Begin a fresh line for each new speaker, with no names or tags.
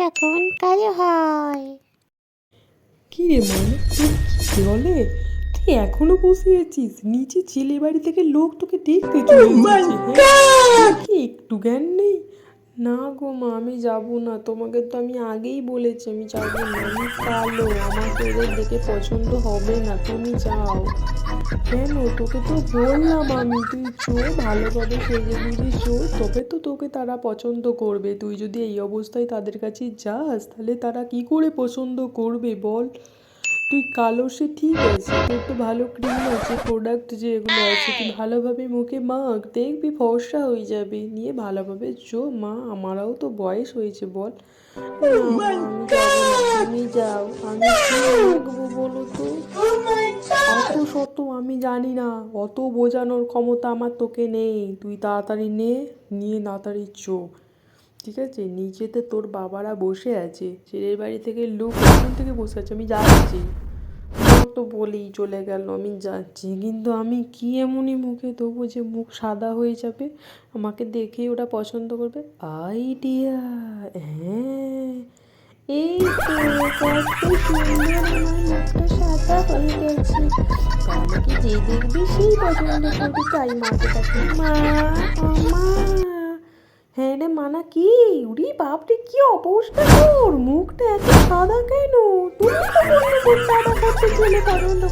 যখন কালো হয়।
কি রে মানে কি বলে? তুই এখনও বসে আছিস? নিচে ছেলে বাড়ি থেকে লোক তোকে দেখতে চলে এসেছে হ্যাঁ? তোর কি একটু জ্ঞান নেই? না গো মা, আমি যাব না। তোমাকে তো আমি আগেই বলেছি, আমি যাব না। আমি কালো, আমাকে ওদের দেখে পছন্দ হবে না। তুমি যাও। কেন? তোকে তো বললাম আমি, তুই চো, ভালোভাবে সেজে বুঝে চো। তবে তো তোকে তারা পছন্দ করবে। তুই যদি এই অবস্থায় তাদের কাছে যাস, তাহলে তারা কি করে পছন্দ করবে বল? তুই কালো সে ঠিক আছে। তোর তো ভালো ক্রিম আছে প্রোডাক্ট যেগুলো আছে তুই ভালোভাবে মুখে মাখ দেখবি ফর্সা হয়ে যাবে। নিয়ে ভালোভাবে চো মা আমারও তো বয়স হয়েছে বল। আমি তুমি যাও আমি কি রাখব বলো তো? অত শত আমি জানি না অত বোঝানোর ক্ষমতা আমার তোকে নেই। তুই তাড়াতাড়ি নে নিয়ে তাড়াতাড়ি চো ঠিক আছে? নিচেতে তোর বাবারা বসে আছে। ছেলের বাড়ি থেকে লোক ওখান থেকে বসে আছে। আমি যাচ্ছি। আমার তো বলেই চলে গেল। আমি যাচ্ছি। কিন্তু আমি কি এমনই মুখে দেবো যে মুখ সাদা হয়ে যাবে? আমাকে দেখেই ওটা পছন্দ করবে। আইডিয়া! হ্যাঁ। এই আমার সাদা হয়ে গেছে। আমাকে যে দেখবে সেই পছন্দ তাই মাকে মা মা। হ্যাঁ রে মানা কি? উরি বাপরে, কি অবস্থা তোর? মুখটা এত সাদা কেন? তুমি তো বললে মুখ সাদা করতে ছেলে পছন্দ